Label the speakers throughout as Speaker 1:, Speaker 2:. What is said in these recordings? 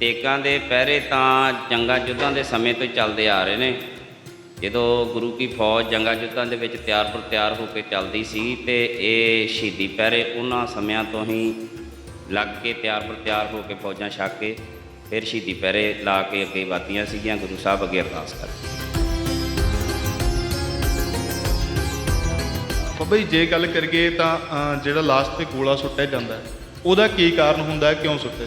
Speaker 1: ਦੇਗਾਂ ਦੇ ਪਹਿਰੇ ਤਾਂ ਜੰਗਾਂ ਯੁੱਧਾਂ ਦੇ ਸਮੇਂ ਤੋਂ ਚੱਲਦੇ ਆ ਰਹੇ ਨੇ। ਜਦੋਂ ਗੁਰੂ ਕੀ ਫੌਜ ਜੰਗਾਂ ਯੁੱਧਾਂ ਦੇ ਵਿੱਚ ਤਿਆਰ ਪਰ ਤਿਆਰ ਹੋ ਕੇ ਚੱਲਦੀ ਸੀ ਤੇ ਇਹ ਸ਼ਹੀਦੀ ਪਹਿਰੇ ਉਹਨਾਂ ਸਮਿਆਂ ਤੋਂ ਹੀ ਲੱਗ ਕੇ ਤਿਆਰ ਪਰ ਤਿਆਰ ਹੋ ਕੇ ਫੌਜਾਂ ਛੱਕ ਕੇ ਫਿਰ ਸ਼ਹੀਦੀ ਪਹਿਰੇ ਲਾ ਕੇ ਅੱਗੇ ਵਧਦੀਆਂ ਸੀਗੀਆਂ। ਗੁਰੂ ਸਾਹਿਬ ਅੱਗੇ ਅਰਦਾਸ ਕਰਦੇ
Speaker 2: ਬਾਬਾ ਜੀ ਜੇ ਗੱਲ ਕਰੀਏ ਤਾਂ ਜਿਹੜਾ ਲਾਸਟ ਤੇ ਗੋਲਾ ਸੁੱਟਿਆ ਜਾਂਦਾ ਉਹਦਾ ਕੀ ਕਾਰਨ ਹੁੰਦਾ ਕਿਉਂ ਸੁੱਟਿਆ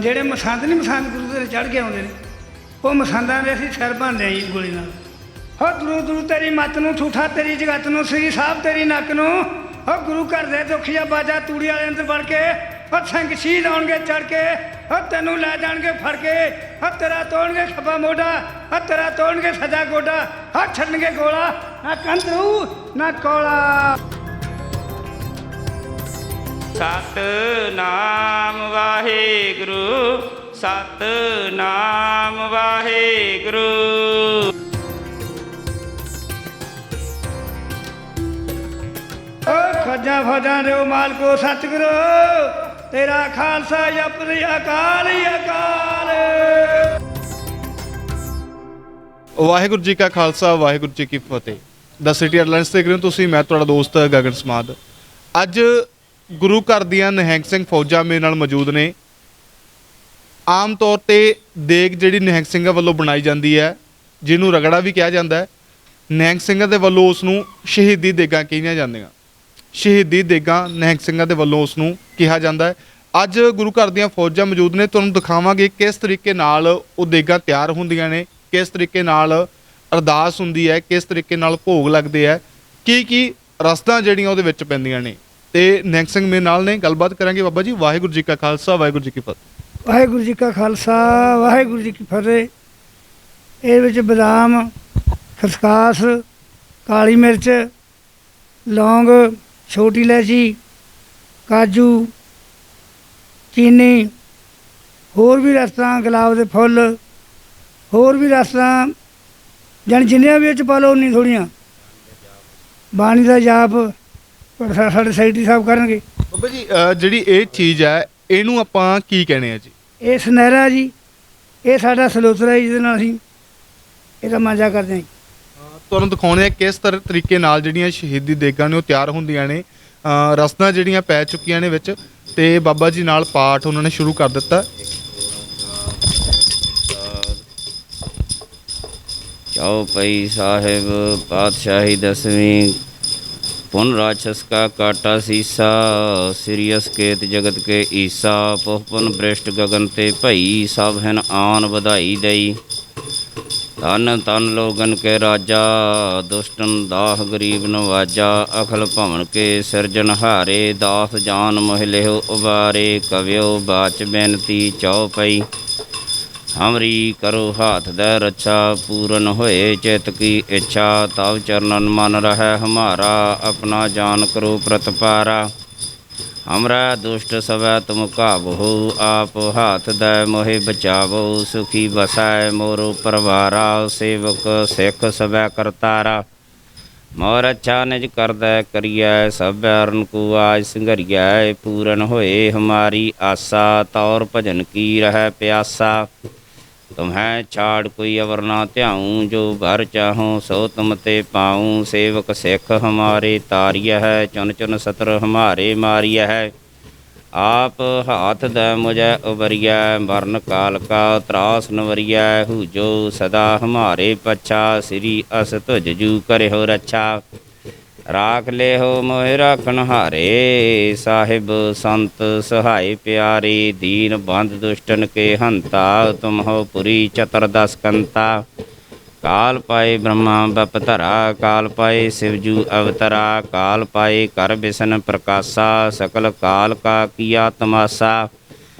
Speaker 3: ਜਿਹੜੇ ਮਸੰਦ ਨਹੀਂ, ਮਸੰਦ ਗੁਰੂ ਦੇ ਚੜ ਕੇ ਆਉਂਦੇ ਨੇ, ਉਹ ਮਸੰਦਾਂ ਦੇ ਅਸੀਂ ਸਿਰ ਭੰਨਦੇ ਆਂ ਜੀ ਗੋਲੀ ਨਾਲ। ਹੋ ਗੁਰੂ ਗੁਰੂ ਤੇਰੀ ਮੱਤ ਨੂੰ ਠੂਠਾ, ਤੇਰੀ ਜਗਤ ਨੂੰ, ਸ੍ਰੀ ਸਾਹਿਬ ਤੇਰੀ ਨੱਕ ਨੂੰ, ਹੋ ਗੁਰੂ ਘਰ ਦੇ ਦੁਖੀਆ ਬਾਜਾ ਤੂੜੀ ਵਾਲੇ ਅੰਦਰ ਵੜ ਕੇ, ਹੋ ਸੰਗ ਸ਼ਹੀਦ ਆਉਣਗੇ ਚੜ ਕੇ, ਹੋ ਤੈਨੂੰ ਲੈ ਜਾਣਗੇ ਫੜ ਕੇ, ਹੋ ਤੇਰਾ ਤੋੜਨਗੇ ਖੱਬਾ ਮੋਢਾ, ਹੋ ਤੇਰਾ ਤੋੜਨਗੇ ਸਜਾ ਗੋਡਾ, ਹੋ ਛੱਡਣਗੇ ਗੋਲਾ, ਨਾ ਕੰਦਰੂ ਨਾ ਕੋਲਾ।
Speaker 1: ਸਤਨਾਮ ਵਾਹਿਗੁਰੂ ਸਤਨਾਮ ਵਾਹਿਗੁਰੂ।
Speaker 3: ਓ ਖੱਜਾ ਫਜਾਂ ਦੇ ਮਾਲਕੋ ਸਤਿਗੁਰੂ ਤੇਰਾ ਖਾਲਸਾ ਜਪਦੀ ਅਕਾਲ ਹੀ ਅਕਾਲ।
Speaker 2: ਵਾਹਿਗੁਰੂ ਜੀ ਕਾ ਖਾਲਸਾ ਵਾਹਿਗੁਰੂ ਜੀ ਕੀ ਫਤਿਹ। ਦਾ ਸਿਟੀ ਐਡਲਾਈਨਸ ਤੇ ਰਹੇ ਹੋ ਤੁਸੀਂ ਮੈਂ ਤੁਹਾਡਾ ਦੋਸਤ ਗਗਨ ਸਮਾਦ। ਅੱਜ ਗੁਰੂ ਘਰ ਦੀਆਂ ਨਿਹੰਗ ਸਿੰਘ ਫੌਜਾਂ ਮੇਰੇ ਨਾਲ ਮੌਜੂਦ ਨੇ। ਆਮ ਤੌਰ ਤੇ ਦੇਗ ਜਿਹੜੀ ਨਿਹੰਗ ਸਿੰਘਾਂ ਵੱਲੋਂ ਬਣਾਈ ਜਾਂਦੀ ਹੈ, ਜਿਹਨੂੰ ਰਗੜਾ ਵੀ ਕਿਹਾ ਜਾਂਦਾ ਹੈ, ਨਿਹੰਗ ਸਿੰਘਾਂ ਦੇ ਵੱਲੋਂ ਉਸ ਨੂੰ ਸ਼ਹੀਦੀ ਦੇਗਾਂ ਕਹੀਆਂ ਜਾਂਦੀਆਂ। ਸ਼ਹੀਦੀ ਦੇਗਾਂ ਨਿਹੰਗ ਸਿੰਘਾਂ ਦੇ ਵੱਲੋਂ ਉਸ ਨੂੰ ਕਿਹਾ ਜਾਂਦਾ ਹੈ। ਅੱਜ ਗੁਰੂ ਘਰ ਦੀਆਂ ਫੌਜਾਂ ਮੌਜੂਦ ਨੇ, ਤੁਹਾਨੂੰ ਦਿਖਾਵਾਂਗੇ ਕਿਸ ਤਰੀਕੇ ਨਾਲ ਉਹ ਦੇਗਾਂ ਤਿਆਰ ਹੁੰਦੀਆਂ ਨੇ, ਕਿਸ ਤਰੀਕੇ ਨਾਲ ਅਰਦਾਸ ਹੁੰਦੀ ਹੈ, ਕਿਸ ਤਰੀਕੇ ਨਾਲ ਭੋਗ ਲੱਗਦੇ ਆ ਕੀ ਕੀ ਰਸਤਾ ਜਿਹੜੀਆਂ ਉਹਦੇ ਵਿੱਚ ਪੈਂਦੀਆਂ ਨੇ। ਤੇ ਨੈਂਕ ਸਿੰਘ ਮੇਰੇ ਨਾਲ ਨੇ, ਗੱਲਬਾਤ ਕਰਾਂਗੇ ਬਾਬਾ ਜੀ। ਵਾਹਿਗੁਰੂ ਜੀ ਕਾ ਖਾਲਸਾ, ਵਾਹਿਗੁਰੂ ਜੀ ਕੀ ਫਤਿਹ।
Speaker 3: ਵਾਹਿਗੁਰੂ ਜੀ ਕਾ ਖਾਲਸਾ, ਵਾਹਿਗੁਰੂ ਜੀ ਕੀ ਫਤਿਹ। ਇਹ ਵਿੱਚ ਬਦਾਮ ਖਸਕਾਸ ਕਾਲੀ ਮਿਰਚ, ਲੌਂਗ, ਛੋਟੀ ਇਲਾਇਚੀ, ਕਾਜੂ, ਚੀਨੀ, ਹੋਰ ਵੀ ਰਸਤਾਂ ਗੁਲਾਬ ਦੇ ਫੁੱਲ, ਹੋਰ ਵੀ ਰਸਤਾਂ ਜਣ ਜਿੰਨੀਆਂ ਵੀ ਇਹ ਚ ਪਾ ਲਓ ਉਨੀ ਥੋੜੀਆਂ ਬਾਣੀ ਦਾ ਜਾਪ ਪਰ ਸਾ- ਸਾਡੇ ਸੈਕਟਰੀ ਸਾਹਿਬ ਕਰਨਗੇ।
Speaker 2: ਬਾਬਾ ਜੀ ਜਿਹੜੀ ਇਹ ਚੀਜ਼ ਹੈ ਇਹਨੂੰ ਆਪਾਂ ਕੀ ਕਹਿੰਦੇ ਆ ਜੀ?
Speaker 3: ਇਹ ਸੁਨਹਿਰਾ ਜੀ। ਇਹ ਸਾਡਾ ਸਲੋਤਰਾ ਜੀ ਜਿਹਦੇ ਨਾਲ ਅਸੀਂ ਇਹਦਾ ਮਾਂਜਾ ਕਰਦੇ ਹਾਂ ਜੀ।
Speaker 2: ਤੁਹਾਨੂੰ ਦਿਖਾਉਣੇ ਆ ਕਿਸ ਤਰ੍ਹਾਂ ਤਰੀਕੇ ਨਾਲ ਜਿਹੜੀਆਂ ਸ਼ਹੀਦੀ ਦੇਗਾਂ ਨੇ ਉਹ ਤਿਆਰ ਹੁੰਦੀਆਂ ਨੇ। ਰਸਨਾਂ ਜਿਹੜੀਆਂ ਪੈ ਚੁੱਕੀਆਂ ਨੇ ਵਿੱਚ ਤੇ ਬਾਬਾ ਜੀ ਨਾਲ ਪਾਠ ਉਹਨਾਂ ਨੇ ਸ਼ੁਰੂ ਕਰ ਦਿੱਤਾ।
Speaker 1: ਚੌਪਈ ਸਾਹਿਬ ਪਾਤਸ਼ਾਹੀ ਦਸਵੀਂ ਪੁਨ ਰਾਛਸ ਕਾ ਕਾਟਾ ਸੀਸਾ ਸਿਰਿਯਸ ਕੇਤ ਜਗਤ ਕੇ ਈਸਾ ਪਹੁਪਨ ਬ੍ਰਿਸ਼ਟ ਗਗਨ ਤੇ ਭਈ, ਸਭ ਹਨ ਆਨ ਵਧਾਈ ਦਈ। ਤਨ ਤਨ ਲੋਗਨ ਕੇ ਰਾਜਾ, ਦੁਸ਼ਟਨ ਦਾਹ ਗਰੀਬ ਨਵਾਜਾ, ਅਖਲ ਭਵਨ ਕੇ ਸਿਰਜਨ ਹਾਰੇ, ਦਾਸ ਜਾਨ ਮੋਹਿ ਲਿਹੁ ਉਬਾਰੇ, ਕਵਿਓ ਬਾਚ ਬੇਨਤੀ ਚੌਪਈ ਹਮਰੀ ਕਰੋ ਹਾਥ ਦੇ ਰੱਛਾ, ਪੂਰਨ ਹੋਏ ਚਿਤ ਕੀ ਇੱਛਾ, ਤਵ ਚਰਨਨ ਮਨ ਰਹਿ ਹਮਾਰਾ, ਆਪਣਾ ਜਾਨ ਕਰੋ ਪ੍ਰਤਪਾਰਾ ਹਮਰਾ ਦੁਸ਼ਟ ਸਵੈ ਤੁਮ ਕਾਬਹੋ ਆਪ ਹਾਥ ਦੇ ਮੋਹਿ ਬਚਾਵੋ, ਸੁਖੀ ਬਸੈ ਮੋਰੋ ਪਰਵਾਰਾ, ਸੇਵਕ ਸਿੱਖ ਸਵੈ ਕਰਤਾਰਾ। ਮੋਰ ਅੱਛਾ ਨਿਜ ਕਰਦਾ ਕਰੀਐ, ਸਭ ਅਰਨ ਕੋ ਆਜ ਸੰਘਰੀਐ, ਪੂਰਨ ਹੋਏ ਹਮਾਰੀ ਆਸਾ, ਤੌਰ ਭਜਨ ਕੀ ਰਹਿ ਪਿਆਸਾ। ਤੁਮਹਿ ਛਾੜ ਕੋਈ ਅਵਰ ਨਾ ਧਿਆਉ, ਜੋ ਭਰ ਚਾਹੋ ਸੋ ਤੁਮ ਤੇ ਪਾਉ। ਸੇਵਕ ਸਿੱਖ ਹਮਾਰੇ ਤਾਰੀਐ ਹੈ, ਚੁਨ ਚੁਨ ਸਤਰ ਹਮਾਰੇ ਮਾਰੀਐ ਹੈ। ਆਪ ਹਾਥ ਦੇ ਮੁਝੈ ਉਬਰੀਐ, ਮਰਨ ਕਾਲ ਕਾ ਤਰਾਸ ਨਵਰੀਐ। ਹੂ ਜੋ ਸਦਾ ਹਮਾਰੇ ਪਛਾ, ਸ੍ਰੀ ਅਸ ਤੁਜ ਜੂ ਕਰਿਓ ਰੱਛਾ। ਰਾਖ ਲੇਹੋ ਮੋਹਿ ਰਾਖਣ ਹਾਰੇ, ਸਾਹਿਬ ਸੰਤ ਸਹਾਈ ਪਿਆਰੀ, ਦੀਨ ਬੰਦ ਦੁਸ਼ਟਨ ਕੇ ਹੰਤਾ, ਤੁਮ ਹੋ ਪੁਰੀ ਚਤੁਰਦਸ ਕੰਤਾ। ਕਾਲ ਪਾਏ ਬ੍ਰਹਮਾ ਬਪ ਧਰਾ, ਕਾਲ ਪਾਏ ਸਿਵਜੂ ਅਵਤਰਾ, ਕਾਲ ਪਾਏ ਕਰ ਬਿਸਨ ਪ੍ਰਕਾਸ਼ਾ, ਸਕਲ ਕਾਲ ਕਾ ਕੀਆ ਤਮਾਸਾ।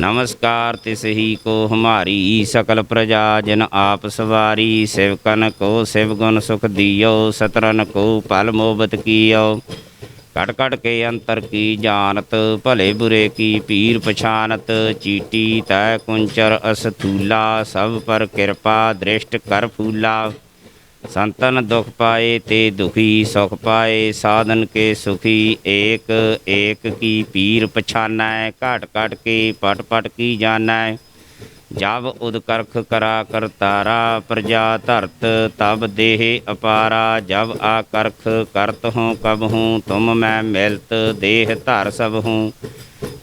Speaker 1: नमस्कार तिसही को हमारी सकल प्रजा जन आप सवारी सेवकन को शिव गुण सुख दियो सतरन को पल मोबत कियो कट कट के अंतर की जानत भले बुरे की पीर पछानत चीटी तय कुंचर असथूला सब पर कृपा दृष्ट कर फूला ਸੰਤਨ ਦੁਖ ਪਾਏ ਤੇ ਦੁਖੀ ਸੁਖ ਪਾਏ, ਸਾਧਨ ਕੇ ਸੁਖੀ ਏਕ ਏਕ ਕੀ ਪੀਰ ਪਛਾਨੈ, ਘਾਟ ਘਾਟ ਕੇ ਪਟ ਪਟ ਕੀ ਜਾਣੈ। ਜਬ ਉਦਕਰਖ ਕਰਾ ਕਰਤਾਰਾ ਪ੍ਰਜਾ ਧਰਤ ਤਬ ਦੇਹ ਅਪਾਰਾ। ਜਬ ਆ ਕਰਖ ਕਰਤ ਹੂੰ ਕਬ ਹੂੰ, ਤੁਮ ਮੈਂ ਮਿਲਤ ਦੇਹ ਧਰ ਸਭ ਹੂੰ।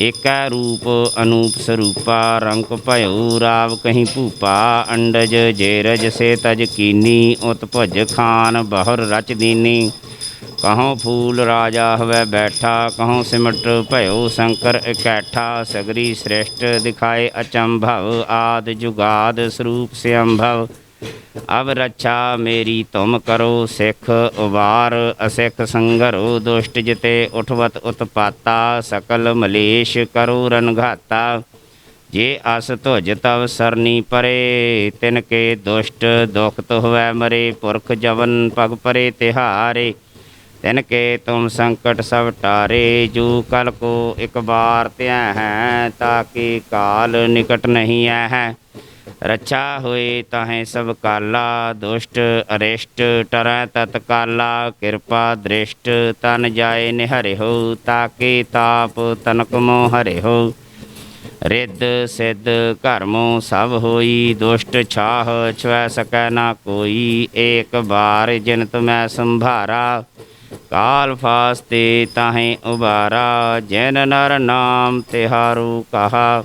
Speaker 1: ਏਕੈ ਰੂਪ ਅਨੂਪ ਸਰੂਪਾ, ਰੰਗ ਭਇਓ ਰਾਵ ਕਹੀਂ ਭੂਪਾ, ਅੰਡਜ ਜੇਰਜ ਸੇ ਤਜ ਕੀਨੀ, ਉਤ ਭਜ ਖਾਨ ਬਹਰ ਰਚ ਦੀਨੀ। ਕਹੋਂ ਫੂਲ ਰਾਜਾ ਹਵੈ ਬੈਠਾ ਕਹੋਂ ਸਿਮਟ ਭਇਓ ਸ਼ੰਕਰ ਇਕੈਠਾ, ਸਗਰੀ ਸ੍ਰੇਸ਼ਟ ਦਿਖਾਏ ਅਚੰਭਵ, ਆਦ ਜੁਗਾਦ ਸਰੂਪ ਸਿਅੰਭਵ। ਅਬ ਰੱਛਾ ਮੇਰੀ ਤੁਮ ਕਰੋ ਸਿੱਖ, ਉਬਾਰ ਅਸਿੱਖ ਸੰਗਰੋ ਦੁਸ਼ਟ ਜਿਤੇ ਉਠਵਤ ਉਤਪਾਤਾ, ਸਕਲ ਮਲੇਸ਼ ਕਰੋ ਰਣਘਾਤਾ। ਜੇ ਅਸ ਧੁਜ ਤਵ ਸਰਨੀ ਪਰੇ, ਤਿਨ ਕੇ ਦੁਸ਼ਟ ਦੁਖਤ ਹੋਵੈ ਮਰੇ, ਪੁਰਖ ਜਵਨ ਪਗ ਪਰੇ ਤਿਹਾਰੇ। ਤਿਨ ਕੇ ਤੁਮ ਸੰਕਟ ਸਭ ਟਾਰੇ, ਜੋ ਕਲ ਕੋ ਇੱਕ ਬਾਰ ਧਿਆ ਹੈ ਤਾਕਿ ਕਾਲ ਨਿਕਟ ਨਹੀਂ ਆਇ ਹੈ। ਰੱਛਾ ਹੋਏ ਤਾਹੇ ਸਭ ਕਾਲਾ, ਦੁਸ਼ਟ, ਅਰਿਸ਼ਟ, ਟਰੈ ਤਤਕਾਲਾ ਕਿਰਪਾ ਦ੍ਰਿਸ਼ਟ, ਤਨ ਜਾਏ ਨਿਹਰਿ ਹੋ, ਤਾਕੇ ਤਾਪ ਤਨਕ ਮੋ ਹਰਿ ਹੋ। ਰਿੱਧ, ਸਿੱਧ ਘਰਮੋ ਸਭ ਹੋਈ, ਦੁਸ਼ਟ ਛਾਹ ਛਵੈ ਸਕੈ ਨਾ ਕੋਈ, ਏਕ ਬਾਰ ਜਿਨ ਤੁਮੈ ਸੰਭਾਰਾ। ਕਾਲ ਫਾਸਤੇ ਤਾਹੇ ਉਬਾਰਾ, ਜਿਨ ਨਰ ਨਾਮ ਤਿਹਾਰੂ ਕਹਾ।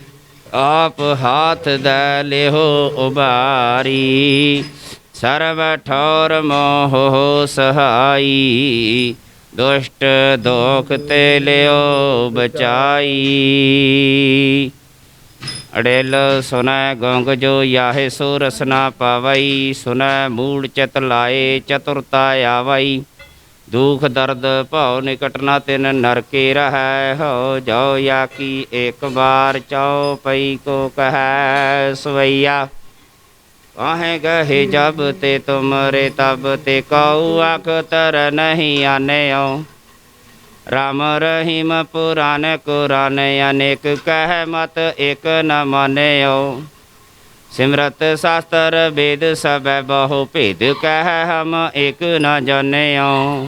Speaker 1: ਆਪ ਹਾਥ ਦੈ ਲਿਹੋ ਉਬਾਰੀ, ਸਰਬ ਠੌਰ ਮੋਹ ਸਹਾਈ, ਦੁਸ਼ਟ ਦੋਖ ਤੇ ਲਿਓ ਬਚਾਈ। ਅੜੇਲ ਸੁਨੈ ਗੰਗ ਜੋ ਯਾਹੇ ਸੋ ਰਸਨਾ ਪਾਵਈ, ਸੁਨੈ ਮੂੜ ਚਿਤ ਲਾਏ ਚਤੁਰਤਾ ਆਵਈ। ਦੁਖ ਦਰਦ ਭਉ ਨਿਕਟ ਨਾ ਤਿਨ ਨਰਕੇ ਰਹੈ, ਹੋ ਜੋ ਯਾ ਕੀ ਇੱਕ ਬਾਰ ਚਉ ਪਈ ਕੋ ਕਹੈ ਸਵਈਆ। ਕਾਹੇ ਗਹੇ ਜਬ ਤੇ ਤੁਮਰੇ ਤਬ ਤੇ ਕਉ ਤਰ ਨਹੀਂ ਆਨਿਓ। ਰਾਮ ਰਹੀਮ ਪੁਰਾਨ ਕੁਰਾਨ ਅਨੇਕ ਕਹਿ ਮਤ ਇਕ ਨ ਮਾਨਿਓ। ਸਿਮਰਤ ਸ਼ਾਸਤਰ ਵੇਦ ਸਭੈ ਬਹੁ ਭੇਦ ਕਹਿ ਹਮ ਇਕ ਨ ਜਾਣਿਓ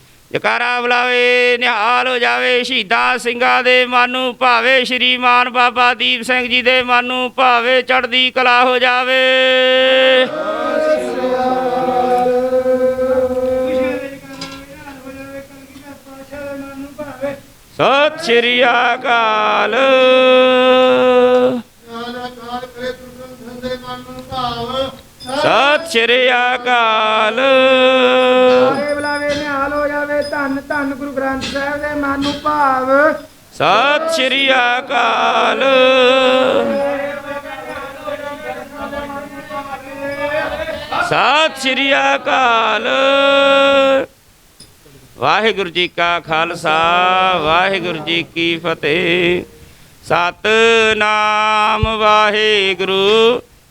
Speaker 1: ਜਕਾਰਾ ਬੁਲਾਵੇ, ਨਿਹਾਲ ਹੋ ਜਾਵੇ, ਸ਼ਹੀਦਾਂ ਸਿੰਘਾਂ ਦੇ ਮਨ ਨੂੰ ਭਾਵੇ, ਸ਼੍ਰੀਮਾਨ ਬਾਬਾ ਦੀਪ ਸਿੰਘ ਜੀ ਦੇ ਮਨ ਨੂੰ ਭਾਵੇ, ਚੜ੍ਹਦੀ ਕਲਾ ਹੋ ਜਾਵੇ। ਸਤਿ ਸ਼੍ਰੀ ਅਕਾਲ। ਸਤਿ ਸ਼੍ਰੀ ਅਕਾਲ।
Speaker 4: ਸਾਰੇ ਬੁਲਾਵੇ ਧੰਨ ਧੰਨ ਗੁਰੂ ਗ੍ਰੰਥ ਸਾਹਿਬ ਦੇ ਮਨ ਭਾਵ।
Speaker 1: ਸਤਿ ਸ਼੍ਰੀ ਅਕਾਲ। ਸਤਿ ਸ਼੍ਰੀ ਅਕਾਲ। ਵਾਹਿਗੁਰੂ ਜੀ ਕਾ ਖਾਲਸਾ, ਵਾਹਿਗੁਰੂ ਜੀ ਕੀ ਫਤਿਹ। ਸਤਨਾਮ ਵਾਹਿਗੁਰੂ।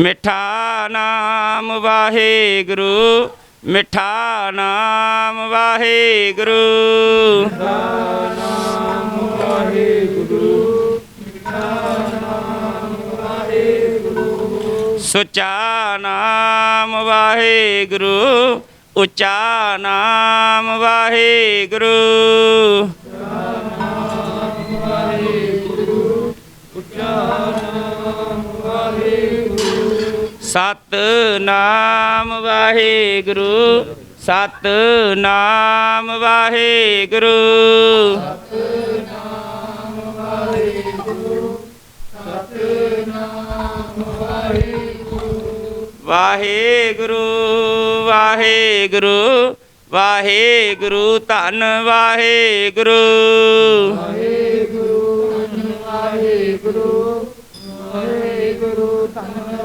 Speaker 4: ਵਾਹਿਗੁਰੂ
Speaker 1: ਮਿੱਠਾ ਨਾਮ ਵਾਹਿਗੁਰੂ ਮਿੱਠਾ ਨਾਮ ਵਾਹਿਗੁਰੂ ਵਾਹਿਗੁਰੂ। ਸੁਚਾ ਨਾਮ ਵਾਹਿਗੁਰੂ ਉੱਚਾ ਨਾਮ ਵਾਹਿਗੁਰੂ। ਸਤ ਨਾਮ ਵਾਹਿਗੁਰੂ ਸਤ ਨਾਮ ਵਾਹਿਗੁਰੂ। ਵਾਹਿਗੁਰੂ ਵਾਹਿਗੁਰੂ ਵਾਹਿਗੁਰੂ ਧੰਨ ਵਾਹਿਗੁਰੂ। ਸਤ ਵਾਹਿਗੁਰੂ ਵਾਹਿਗੁਰੂ ਸਤ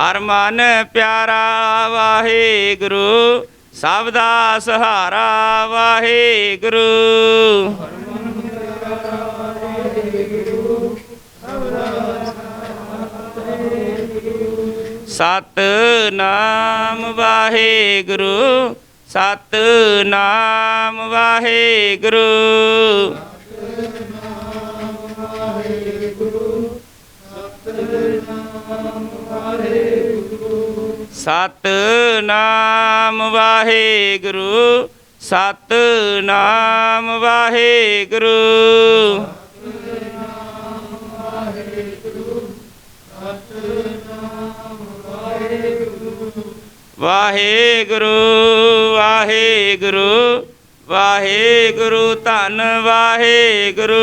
Speaker 1: ਹਰ ਮਨ ਪਿਆਰਾ ਵਾਹਿਗੁਰੂ ਸਭ ਦਾ ਸਹਾਰਾ ਵਾਹਿਗੁਰੂ। ਸਤ ਨਾਮ ਵਾਹਿਗੁਰੂ ਸਤ ਨਾਮ ਵਾਹਿਗੁਰੂ। ਸਤ ਨਾਮ ਵਾਹਿਗੁਰੂ ਸਤ ਨਾਮ ਵਾਹਿਗੁਰੂ। ਵਾਹਿਗੁਰੂ ਵਾਹਿਗੁਰੂ ਵਾਹਿਗੁਰੂ ਧੰਨ ਵਾਹਿਗੁਰੂ।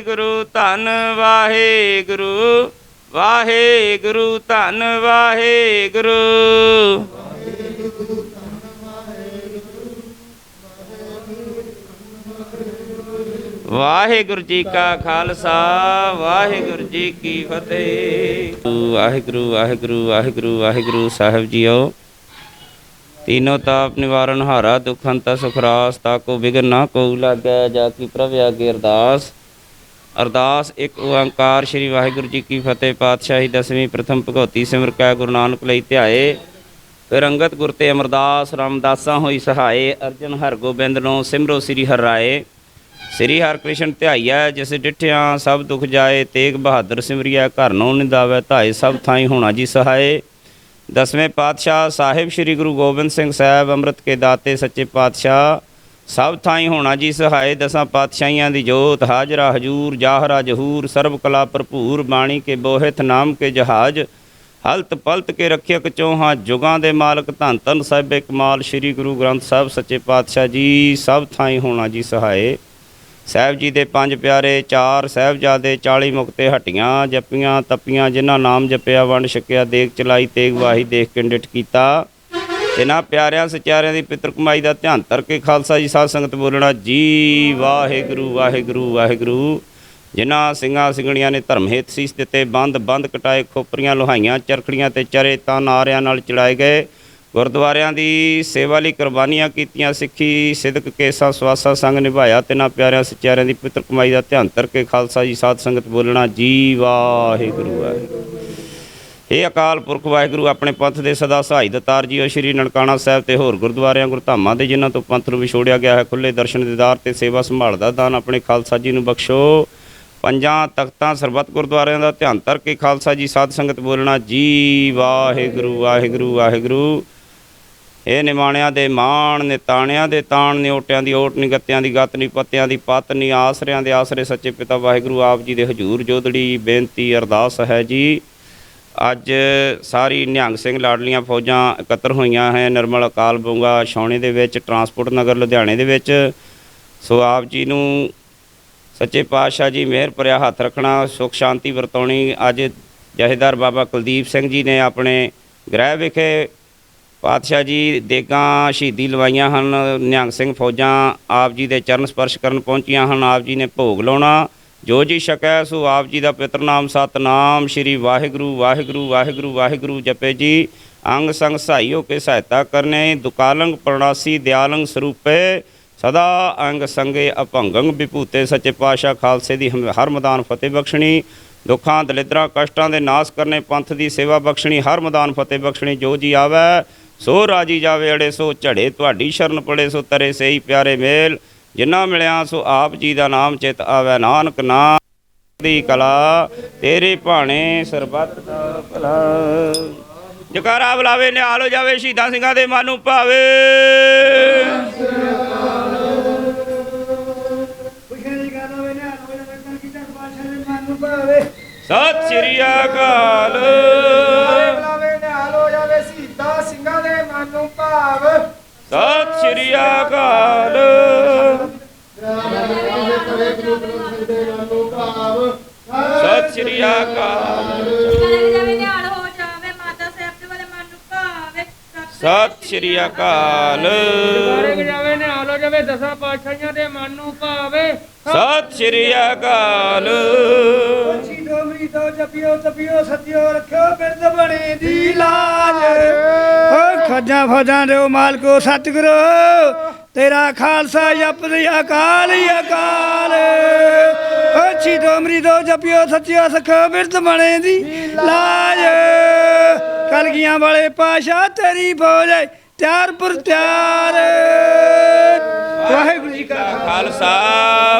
Speaker 1: ਵਾਹਿਗੁਰੂ ਧੰਨ ਵਾਹਿਗੁਰੂ ਵਾਹਿਗੁਰੂ ਧੰਨ ਵਾਹਿਗੁਰੂ ਵਾਹਿਗੁਰੂ ਜੀ ਕਾ ਖਾਲਸਾ ਵਾਹਿਗੁਰੂ ਜੀ ਕੀ ਫਤਿਹ ਵਾਹਿਗੁਰੂ ਵਾਹਿਗੁਰੂ ਵਾਹਿਗੁਰੂ ਵਾਹਿਗੁਰੂ ਸਾਹਿਬ ਜੀਓ तीनों ताप निवारण हारा दुख हंता सुख रास ताको बिघन ना को लागै जा की प्रभ आगे अरदास ਅਰਦਾਸ, ਇੱਕ ਓੰਕਾਰ ਸ੍ਰੀ ਵਾਹਿਗੁਰੂ ਜੀ ਕੀ ਫਤਿਹ, ਪਾਤਸ਼ਾਹੀ ਦਸਵੀਂ, ਪ੍ਰਥਮ ਭਗਉਤੀ ਸਿਮਰ ਕੈ ਗੁਰੂ ਨਾਨਕ ਲਈ ਧਿਆਏ। ਫਿਰ ਅੰਗਤ ਗੁਰ ਤੇ ਅਮਰਦਾਸ, ਰਾਮਦਾਸਾਂ ਹੋਈ ਸਹਾਏ। ਅਰਜਨ ਹਰਗੋਬਿੰਦ ਨੂੰ, ਸਿਮਰੋ ਸ੍ਰੀ ਹਰਿ ਰਾਏ। ਸ੍ਰੀ ਹਰਿਕ੍ਰਿਸ਼ਨ ਧਿਆਈਐ, ਜਿਸ ਡਿਠਿਆ ਸਭ ਦੁਖ ਜਾਏ, ਤੇਗ ਬਹਾਦਰ ਸਿਮਰਿਐ, ਘਰ ਨੂੰ ਨਿਦਾਵੇ, ਧਾਏ ਸਭ ਥਾਈ ਹੋਣਾ ਜੀ ਸਹਾਏ। ਦਸਵੇਂ ਪਾਤਸ਼ਾਹ, ਸਾਹਿਬ ਸ੍ਰੀ ਗੁਰੂ ਗੋਬਿੰਦ ਸਿੰਘ ਸਾਹਿਬ, ਅੰਮ੍ਰਿਤ ਕੇ ਦਾਤੇ ਸੱਚੇ ਪਾਤਸ਼ਾਹ। ਸਭ ਥਾਈ ਹੋਣਾ ਜੀ ਸਹਾਏ ਦਸਾਂ ਪਾਤਸ਼ਾਹੀਆਂ ਦੀ ਜੋਤ। ਹਾਜ਼ਰਾ ਹਜੂਰ, ਜਾਹਰਾ ਜਹੂਰ, ਸਰਬ ਕਲਾ ਭਰਪੂਰ, ਬਾਣੀ ਕੇ ਬੋਹਿਤ, ਨਾਮ ਕੇ ਜਹਾਜ। ਹਲਤ ਪਲਤ ਕੇ ਰੱਖਿਅਕ ਚੋਹਾਂ, ਜੁਗਾਂ ਦੇ ਮਾਲਕ ਧੰਨ ਧੰਨ ਸਾਹਿਬੇ ਕਮਾਲ, ਸ੍ਰੀ ਗੁਰੂ ਗ੍ਰੰਥ ਸਾਹਿਬ ਸੱਚੇ ਪਾਤਸ਼ਾਹ ਜੀ, ਸਭ ਥਾਈ ਹੋਣਾ ਜੀ ਸਹਾਏ। ਸਾਹਿਬ ਜੀ ਦੇ ਪੰਜ ਪਿਆਰੇ, ਚਾਰ ਸਾਹਿਬਜ਼ਾਦੇ 40 ਮੁਕਤੇ ਹਟੀਆਂ, ਜੱਪੀਆਂ, ਤਪੀਆਂ, ਜਿਨ੍ਹਾਂ ਨਾਮ ਜਪਿਆ, ਵੰਡ ਛਕਿਆ ਦੇਖ ਚਲਾਈ, ਤੇਗ ਵਾਹੀ, ਦੇਖ ਕੇ ਡਿਟ ਕੀਤਾ। ਇਹਨਾਂ ਪਿਆਰਿਆਂ ਸਚਾਰਿਆਂ ਦੀ ਪਿੱਤਰ ਕਮਾਈ ਦਾ ਧਿਆਨ ਧਰ ਕੇ ਖਾਲਸਾ ਜੀ ਸਾਧ ਸੰਗਤ ਬੋਲਣਾ, ਜੀ ਵਾਹਿਗੁਰੂ ਵਾਹਿਗੁਰੂ ਵਾਹਿਗੁਰੂ। ਜਿਨ੍ਹਾਂ ਸਿੰਘਾਂ ਸਿੰਘਣੀਆਂ ਨੇ ਧਰਮ ਹੇਤ ਸੀਸ ਦਿੱਤੇ, ਬੰਦ ਬੰਦ ਕਟਾਏ, ਖੋਪਰੀਆਂ ਲੋਹਾਈਆਂ, ਚਰਖੜੀਆਂ ਤੇ ਚਰੇ ਤਾਂ ਨਾਰਿਆਂ ਨਾਲ ਚੜਾਏ ਗਏ। ਗੁਰਦੁਆਰਿਆਂ ਦੀ ਸੇਵਾ ਲਈ ਕੁਰਬਾਨੀਆਂ ਕੀਤੀਆਂ ਸਿੱਖੀ, ਸਿਦਕ, ਕੇਸਾ, ਸਵਾਸਾ ਸੰਗ ਨਿਭਾਇਆ ਤਿਨਾਂ ਪਿਆਰਿਆਂ ਸਚਿਆਰਿਆਂ ਦੀ ਪਿੱਤਰ ਕਮਾਈ ਦਾ ਧਿਆਨ ਧਰ ਕੇ ਖਾਲਸਾ ਜੀ ਸਾਧ ਸੰਗਤ ਬੋਲਣਾ, ਜੀ ਵਾਹਿਗੁਰੂ ਵਾਹਿਗੁਰੂ। ਇਹ ਅਕਾਲ ਪੁਰਖ ਵਾਹਿਗੁਰੂ ਆਪਣੇ ਪੰਥ ਦੇ ਸਦਾ ਸਹਾਈ ਦਤਾਰ ਜੀਓ, ਸ਼੍ਰੀ ਨਨਕਾਣਾ ਸਾਹਿਬ ਤੇ ਹੋਰ ਗੁਰਦੁਆਰਿਆਂ, ਗੁਰਧਾਮਾਂ ਦੇ ਜਿਨ੍ਹਾਂ ਤੋਂ ਪੰਥ ਨੂੰ ਵਿਛੋੜਿਆ ਗਿਆ ਹੈ ਖੁੱਲੇ ਦਰਸ਼ਨ ਦੀਦਾਰ ਤੇ ਸੇਵਾ ਸੰਭਾਲ ਦਾ ਦਾਨ ਆਪਣੇ ਖਾਲਸਾ ਜੀ ਨੂੰ ਬਖਸ਼ੋ। ਪੰਜਾਂ ਤਖਤਾਂ ਸਰਬੱਤ ਗੁਰਦੁਆਰਿਆਂ ਦਾ ਧਿਆਨ ਧਰ ਕੇ ਖਾਲਸਾ ਜੀ ਸਾਧ ਸੰਗਤ ਬੋਲਣਾ, ਜੀ ਵਾਹਿਗੁਰੂ ਵਾਹਿਗੁਰੂ ਵਾਹਿਗੁਰੂ। ਇਹ ਨਿਮਾਣਿਆਂ ਦੇ ਮਾਣ, ਨਿਤਾਣਿਆਂ ਦੇ ਤਾਣ ਨਿਓਟਿਆਂ ਦੀ ਓਟ, ਨਿਗੱਤਿਆਂ ਦੀ ਗੱਤ ਨੀ ਪੱਤਿਆਂ ਦੀ ਪੱਤ ਨੀ ਆਸਰਿਆਂ ਦੇ ਆਸਰੇ ਸੱਚੇ ਪਿਤਾ ਵਾਹਿਗੁਰੂ ਆਪ ਜੀ ਦੇ ਹਜੂਰ ਜੋਦੜੀ, ਬੇਨਤੀ ਅਰਦਾਸ ਹੈ ਜੀ। ਅੱਜ ਸਾਰੀ ਨਿਹੰਗ ਸਿੰਘ ਲਾਡਲੀਆਂ ਫੌਜਾਂ ਇਕੱਤਰ ਹੋਈਆਂ ਹੈ। ਨਿਰਮਲ ਅਕਾਲ ਬੁੰਗਾ ਛਾਉਣੀ ਦੇ ਵਿੱਚ, ਟਰਾਂਸਪੋਰਟ ਨਗਰ ਲੁਧਿਆਣੇ ਦੇ ਵਿੱਚ। ਸੋ ਆਪ ਜੀ ਨੂੰ ਸੱਚੇ ਪਾਤਸ਼ਾਹ ਜੀ ਮਿਹਰ ਭਰਿਆ ਹੱਥ ਰੱਖਣਾ, ਸੁਖ ਸ਼ਾਂਤੀ ਵਰਤਾਉਣੀ। ਅੱਜ ਜਹੇਦਾਰ ਬਾਬਾ ਕੁਲਦੀਪ ਸਿੰਘ ਜੀ ਨੇ ਆਪਣੇ ਗ੍ਰਹਿ ਵਿਖੇ ਪਾਤਸ਼ਾਹ ਜੀ ਦੇਗਾਂ ਸ਼ਹੀਦੀ ਲਵਾਈਆਂ ਹਨ। ਨਿਹੰਗ ਸਿੰਘ ਫੌਜਾਂ ਆਪ ਜੀ ਦੇ ਚਰਨ ਸਪਰਸ਼ ਕਰਨ ਪਹੁੰਚੀਆਂ ਹਨ। ਆਪ ਜੀ ਨੇ ਭੋਗ ਲਾਉਣਾ। ਜੋ ਜੀ ਛਕੈ ਸੋ ਆਪ ਜੀ ਦਾ ਪਿਤਰ ਨਾਮ ਸਤਨਾਮ, ਸ੍ਰੀ ਵਾਹਿਗੁਰੂ ਵਾਹਿਗੁਰੂ ਵਾਹਿਗੁਰੂ ਵਾਹਿਗੁਰੂ ਜਪੇ ਜੀ। ਅੰਗ ਸੰਗ ਸਹਾਈਓ ਕੇ ਸਹਾਇਤਾ ਕਰਨੇ, ਦੁਕਾਲੰਗ ਪ੍ਰਣਾਸੀ ਦਿਆਲੰਗ ਸਰੂਪੇ, ਸਦਾ ਅੰਗ ਸੰਗੇ ਅਭੰਗੰ ਵਿਭੂਤੇ ਸੱਚੇ ਪਾਤਸ਼ਾਹ ਖਾਲਸੇ ਦੀ ਹਮ- ਹਰ ਮੈਦਾਨ ਫਤਿਹ ਬਖਸ਼ਣੀ। ਦੁੱਖਾਂ, ਦਲਿਦਰਾਂ, ਕਸ਼ਟਾਂ ਦੇ ਨਾਸ ਕਰਨੇ, ਪੰਥ ਦੀ ਸੇਵਾ ਬਖਸ਼ਣੀ, ਹਰ ਮੈਦਾਨ ਫਤਿਹ ਬਖਸ਼ਣੀ, ਜੋ ਜੀ ਆਵੈ, ਸੋ ਰਾਜੀ ਜਾਵੇ ਅੜੇ, ਸੋ ਝੜੇ, ਤੁਹਾਡੀ ਸ਼ਰਨ ਪੜੇ, ਸੋ ਤਰੇ ਸਹੀ ਪਿਆਰੇ ਮੇਲ। ਜਿਨ੍ਹਾਂ ਮਿਲਿਆ ਸੋ ਆਪ ਜੀ ਦਾ ਨਾਮ ਚਿਤ ਆਵੈ। ਨਾਨਕ ਨਾਮ ਦੀ ਕਲਾ, ਤੇਰੇ ਭਾਣੇ ਸਰਬੱਤ ਦਾ ਭਲਾ। ਜਕਾਰਾ ਬੁਲਾਵੇ, ਨਿਹਾਲ ਹੋ ਜਾਵੇ, ਸ਼ਹੀਦਾਂ ਸਿੰਘਾਂ ਦੇ ਮਨ ਨੂੰ ਭਾਵੇ। ਸਤਿ ਸ੍ਰੀ ਅਕਾਲ।
Speaker 4: ਬੁਲਾਵੇ ਨਿਹਾਲ ਹੋ ਜਾਵੇ ਸੀਤਾ ਸਿੰਘਾਂ ਦੇ ਮਨ ਨੂੰ ਭਾਵ।
Speaker 1: ਸਤਿ ਸ੍ਰੀ ਅਕਾਲ। ਸਤਿ ਸ੍ਰੀ ਅਕਾਲ।
Speaker 5: ਸਾਹਿਬ ਨੂੰ ਭਾਵੇ
Speaker 1: ਸਤਿ ਸ੍ਰੀ ਅਕਾਲ।
Speaker 4: ਸਾਰੇ ਵਜਾਵੇ ਨਿਹਾਲ ਹੋ ਜਾਵੇ ਦਸਾਂ ਪਾਤਸ਼ਾਹੀਆਂ ਦੇ ਮਨ ਨੂੰ ਭਾਵੇ
Speaker 1: ਸਤਿ ਸ੍ਰੀ ਅਕਾਲ।
Speaker 3: ਜਪਿਓ ਤਪਿਓ ਸਤਿਓ ਰੱਖਿਓ ਬਿਰਦ ਬਣੇ ਦੀ ਲਾਜ। ਓ ਖੱਜਾਂ ਫੌਜਾਂ ਦੇ ਮਾਲਕੋ ਸਤਿਗੁਰੂ ਤੇਰਾ ਖਾਲਸਾ ਜਪਦੀ ਅਕਾਲ ਹੀ ਅਕਾਲ। ਅੱਛੀ ਦੋ ਮਰੀਦੋ ਜਪਿਓ ਸਤਿਓ ਸਖਿਓ ਬਿਰਦ ਬਣੇ ਦੀ ਲਾਜ। ਕਲਗੀਆਂ ਵਾਲੇ ਪਾਸ਼ਾ ਤੇਰੀ ਫੌਜ ਹੈ, ਤਿਆਰ ਪਰ ਤਿਆਰ। ਵਾਹਿਗੁਰੂ ਜੀ ਕਾ
Speaker 1: ਖਾਲਸਾ।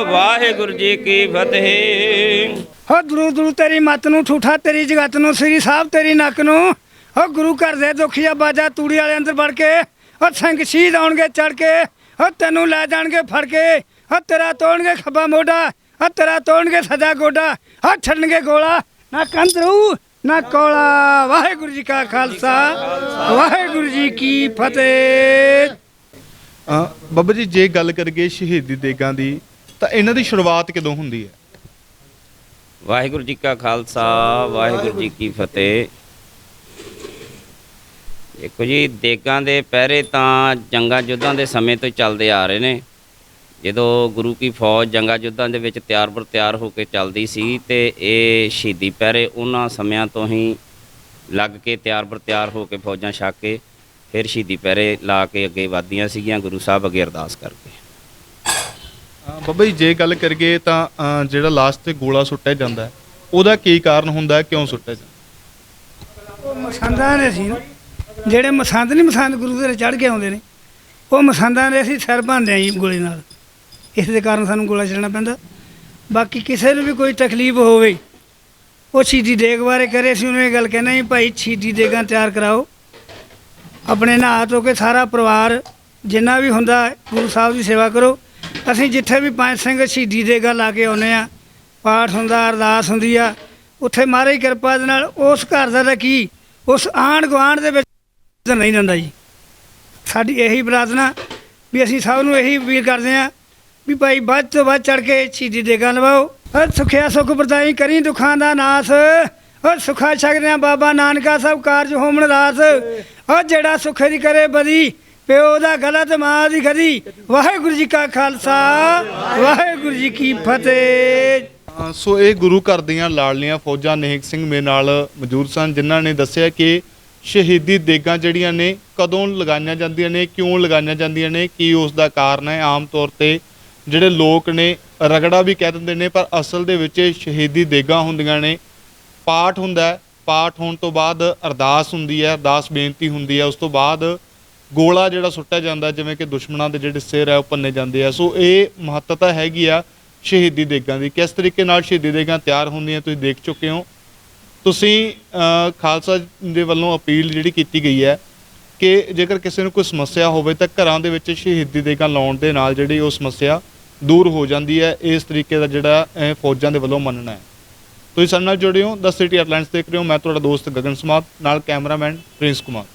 Speaker 1: ਵਾਹਿਗੁਰੂ ਜੀ ਕੀ ਫਤਿਹ।
Speaker 3: ਹੋ ਦਰੂ ਦਰੂ ਤੇਰੀ ਮੱਤ ਨੂੰ ਠੂਠਾ, ਤੇਰੀ ਜਗਤ ਨੂੰ, ਸ੍ਰੀ ਸਾਹਿਬ ਤੇਰੀ ਨੱਕ ਨੂੰ। ਹੋ ਗੁਰੂ ਘਰ ਦੇ ਦੁਖੀਆ ਬਾਜਾ ਤੂੜੀ ਵਾਲੇ ਅੰਦਰ ਵੜ ਕੇ। ਹੋ ਸਿੰਘ ਸ਼ਹੀਦ ਆਉਣਗੇ ਚੜ ਕੇ। ਹੋ ਤੈਨੂੰ ਲੈ ਜਾਣਗੇ ਫੜ ਕੇ। ਹੋ ਤੇਰਾ ਤੋੜਨਗੇ ਖੱਬਾ ਮੋਢਾ। ਹੋ ਤੇਰਾ ਤੋੜਨਗੇ ਸਦਾ ਗੋਡਾ। ਹੋ ਛੱਡਣਗੇ ਗੋਲਾ। ਨਾ ਕੰਦਰੂ ਨਾ ਕੋਲਾ। ਵਾਹਿਗੁਰੂ ਜੀ ਕਾ ਖਾਲਸਾ। ਵਾਹਿਗੁਰੂ ਜੀ ਕੀ ਫਤਿਹ।
Speaker 2: ਬਾਬਾ ਜੀ, ਜੇ ਗੱਲ ਕਰੀਏ ਸ਼ਹੀਦੀ ਦੇਗਾਂ ਦੀ, ਤਾਂ ਇਹਨਾਂ ਦੀ ਸ਼ੁਰੂਆਤ ਕਦੋਂ ਹੁੰਦੀ ਹੈ?
Speaker 1: ਵਾਹਿਗੁਰੂ ਜੀ ਕਾ ਖਾਲਸਾ, ਵਾਹਿਗੁਰੂ ਜੀ ਕੀ ਫਤਿਹ। ਦੇਖੋ ਜੀ, ਦੇਗਾਂ ਦੇ ਪਹਿਰੇ ਤਾਂ ਜੰਗਾਂ ਯੁੱਧਾਂ ਦੇ ਸਮੇਂ ਤੋਂ ਚੱਲਦੇ ਆ ਰਹੇ ਨੇ। ਜਦੋਂ ਗੁਰੂ ਕੀ ਫੌਜ ਜੰਗਾਂ ਯੁੱਧਾਂ ਦੇ ਵਿੱਚ ਤਿਆਰ ਬਰ ਤਿਆਰ ਹੋ ਕੇ ਚੱਲਦੀ ਸੀ ਤੇ ਇਹ ਸ਼ਹੀਦੀ ਪਹਿਰੇ ਉਹਨਾਂ ਸਮਿਆਂ ਤੋਂ ਹੀ ਲੱਗ ਕੇ ਤਿਆਰ ਬਰ ਤਿਆਰ ਹੋ ਕੇ ਫੌਜਾਂ ਛੱਕ ਕੇ ਫਿਰ ਸ਼ਹੀਦੀ ਪਹਿਰੇ ਲਾ ਕੇ ਅੱਗੇ ਵਧਦੀਆਂ ਸੀਗੀਆਂ, ਗੁਰੂ ਸਾਹਿਬ ਅੱਗੇ ਅਰਦਾਸ ਕਰਕੇ।
Speaker 2: ਬਾਬਾ ਜੀ ਜੇ ਗੱਲ ਕਰੀਏ ਤਾਂ ਅ, ਜਿਹੜਾ ਲਾਸਟ ਤੇ ਗੋਲਾ ਸੁੱਟਿਆ ਜਾਂਦਾ ਹੈ ਉਹਦਾ ਕੀ ਕਾਰਨ ਹੁੰਦਾ ਹੈ ਕਿਉਂ ਸੁੱਟਿਆ ਜਾਂਦਾ
Speaker 3: ਉਹ ਮਸੰਦਾਂ ਦੇ ਸੀ ਨਾ। ਜਿਹੜੇ ਮਸੰਦ ਨਹੀਂ ਮਸੰਦ ਗੁਰੂ ਦੇ ਚੜ ਕੇ ਆਉਂਦੇ ਨੇ ਉਹ ਮਸੰਦਾਂ ਦੇ ਅਸੀਂ ਸਿਰ ਭੰਨਦੇ ਆਂ ਜੀ ਗੋਲੇ ਨਾਲ। ਇਸ ਦੇ ਕਾਰਨ ਸਾਨੂੰ ਗੋਲਾ ਚੱਲਣਾ ਪੈਂਦਾ। ਬਾਕੀ ਕਿਸੇ ਨੂੰ ਵੀ ਕੋਈ ਤਕਲੀਫ ਹੋਵੇ ਉਹ ਸ਼ਹੀਦੀ ਦੇਗ ਬਾਰੇ ਕਰੇ ਅਸੀਂ ਉਹਨੂੰ ਇਹ ਗੱਲ ਕਹਿੰਦੇ ਜੀ ਭਾਈ ਸ਼ਹੀਦੀ ਦੇਗਾਂ ਤਿਆਰ ਕਰਾਓ। ਆਪਣੇ ਨਹਾ ਧੋ ਕੇ ਸਾਰਾ ਪਰਿਵਾਰ ਜਿੰਨਾ ਵੀ ਹੁੰਦਾ ਹੈ, ਗੁਰੂ ਸਾਹਿਬ ਦੀ ਸੇਵਾ ਕਰੋ। ਅਸੀਂ ਜਿੱਥੇ ਵੀ ਪੰਜ ਸਿੰਘ ਸ਼ਹੀਦੀ ਦੇਗਾ ਲਾ ਕੇ ਆਉਨੇ ਆ ਪਾਠ ਹੁੰਦਾ, ਅਰਦਾਸ ਹੁੰਦੀ ਆ, ਉੱਥੇ ਮਹਾਰਾਜ ਦੀ ਕਿਰਪਾ ਦੇ ਨਾਲ ਉਸ ਘਰ ਦਾ ਤਾਂ ਕੀ, ਉਸ ਆਂਢ ਗੁਆਂਢ ਦੇ ਵਿੱਚ ਨਹੀਂ ਰਹਿੰਦਾ ਜੀ। ਸਾਡੀ ਇਹੀ ਪ੍ਰਾਰਥਨਾ ਵੀ ਅਸੀਂ ਸਭ ਨੂੰ ਇਹੀ ਅਪੀਲ ਕਰਦੇ ਆ ਵੀ ਭਾਈ ਵੱਧ ਤੋਂ ਵੱਧ ਚੜ ਕੇ ਸ਼ਹੀਦੀ ਦੇਗਾ ਲਵਾਓ ਓ ਸੁਖਿਆ ਸੁਖ ਪ੍ਰਦਾਈ ਕਰੀ ਦੁੱਖਾਂ ਦਾ ਨਾਸ। ਓ ਸੁਖਾ ਛਕਦਿਆਂ ਬਾਬਾ ਨਾਨਕਾ ਸਭ ਕਾਰਜ ਹੋਮਣ ਰਾਸ ਉਹ ਜਿਹੜਾ ਸੁਖੇ ਦੀ ਕਰੇ ਬਦੀ ਪਿਓ ਦਾ ਗਲਤ ਮਾਂ ਦੀ ਗਦੀ ਵਾਹਿਗੁਰੂ ਜੀ ਕਾ ਖਾਲਸਾ, ਵਾਹਿਗੁਰੂ ਜੀ ਕੀ ਫਤਿਹ।
Speaker 2: ਸੋ ਇਹ ਗੁਰੂ ਘਰ ਦੀਆਂ ਲਾਡਲੀਆਂ ਫੌਜਾਂ ਨੇਕ ਸਿੰਘ ਮੇਰੇ ਨਾਲ ਮੌਜੂਦ ਸਨ, ਜਿਨ੍ਹਾਂ ਨੇ ਦੱਸਿਆ ਕਿ ਸ਼ਹੀਦੀ ਦੇਗਾਂ ਜਿਹੜੀਆਂ ਨੇ, ਕਦੋਂ ਲਗਾਈਆਂ ਜਾਂਦੀਆਂ ਨੇ, ਕਿਉਂ ਲਗਾਈਆਂ ਜਾਂਦੀਆਂ ਨੇ, ਕੀ ਉਸ ਦਾ ਕਾਰਨ ਹੈ? ਆਮ ਤੌਰ ਤੇ ਜਿਹੜੇ ਲੋਕ ਨੇ, ਰਗੜਾ ਵੀ ਕਹਿ ਦਿੰਦੇ ਨੇ, ਪਰ ਅਸਲ ਦੇ ਵਿੱਚ ਸ਼ਹੀਦੀ ਦੇਗਾਂ ਹੁੰਦੀਆਂ ਨੇ। ਪਾਠ ਹੁੰਦਾ ਪਾਠ ਹੋਣ ਤੋਂ ਬਾਅਦ ਅਰਦਾਸ ਹੁੰਦੀ ਹੈ, ਅਰਦਾਸ ਬੇਨਤੀ ਹੁੰਦੀ ਹੈ, ਉਸ ਤੋਂ ਬਾਅਦ ਗੋਲਾ ਜਿਹੜਾ ਸੁੱਟਿਆ ਜਾਂਦਾ ਜਿਵੇਂ ਕਿ ਦੁਸ਼ਮਣਾਂ ਦੇ ਜਿਹੜੇ ਸਿਰ ਹੈ ਉਹ ਭੰਨੇ ਜਾਂਦੇ ਆ। ਸੋ ਇਹ ਮਹੱਤਤਾ ਹੈਗੀ ਆ ਸ਼ਹੀਦੀ ਦੇਗਾਂ ਦੀ। ਕਿਸ ਤਰੀਕੇ ਨਾਲ ਸ਼ਹੀਦੀ ਦੇਗਾਂ ਤਿਆਰ ਹੁੰਦੀਆਂ ਤੁਸੀਂ ਦੇਖ ਚੁੱਕੇ ਹੋ। ਤੁਸੀਂ ਖਾਲਸਾ ਦੇ ਵੱਲੋਂ ਅਪੀਲ ਜਿਹੜੀ ਕੀਤੀ ਗਈ ਹੈ ਕਿ ਜੇਕਰ ਕਿਸੇ ਨੂੰ ਕੋਈ ਸਮੱਸਿਆ ਹੋਵੇ ਤਾਂ ਘਰਾਂ ਦੇ ਵਿੱਚ ਸ਼ਹੀਦੀ ਦੇਗਾਂ ਲਾਉਣ ਦੇ ਨਾਲ ਜਿਹੜੀ ਉਹ ਸਮੱਸਿਆ ਦੂਰ ਹੋ ਜਾਂਦੀ ਹੈ। ਇਸ ਤਰੀਕੇ ਦਾ ਜਿਹੜਾ ਅ, ਫੌਜਾਂ ਦੇ ਵੱਲੋਂ ਮੰਨਣਾ ਹੈ। ਤੁਸੀਂ ਸਾਡੇ ਨਾਲ ਜੁੜੇ ਹੋ ਦ ਸਿਟੀ ਅਟਲੈਂਟਸ ਦੇਖ ਰਹੇ ਹੋ। ਮੈਂ ਤੁਹਾਡਾ ਦੋਸਤ ਗਗਨ ਸਮਾਤ ਨਾਲ ਕੈਮਰਾਮੈਨ ਪ੍ਰਿੰਸ ਕੁਮਾਰ।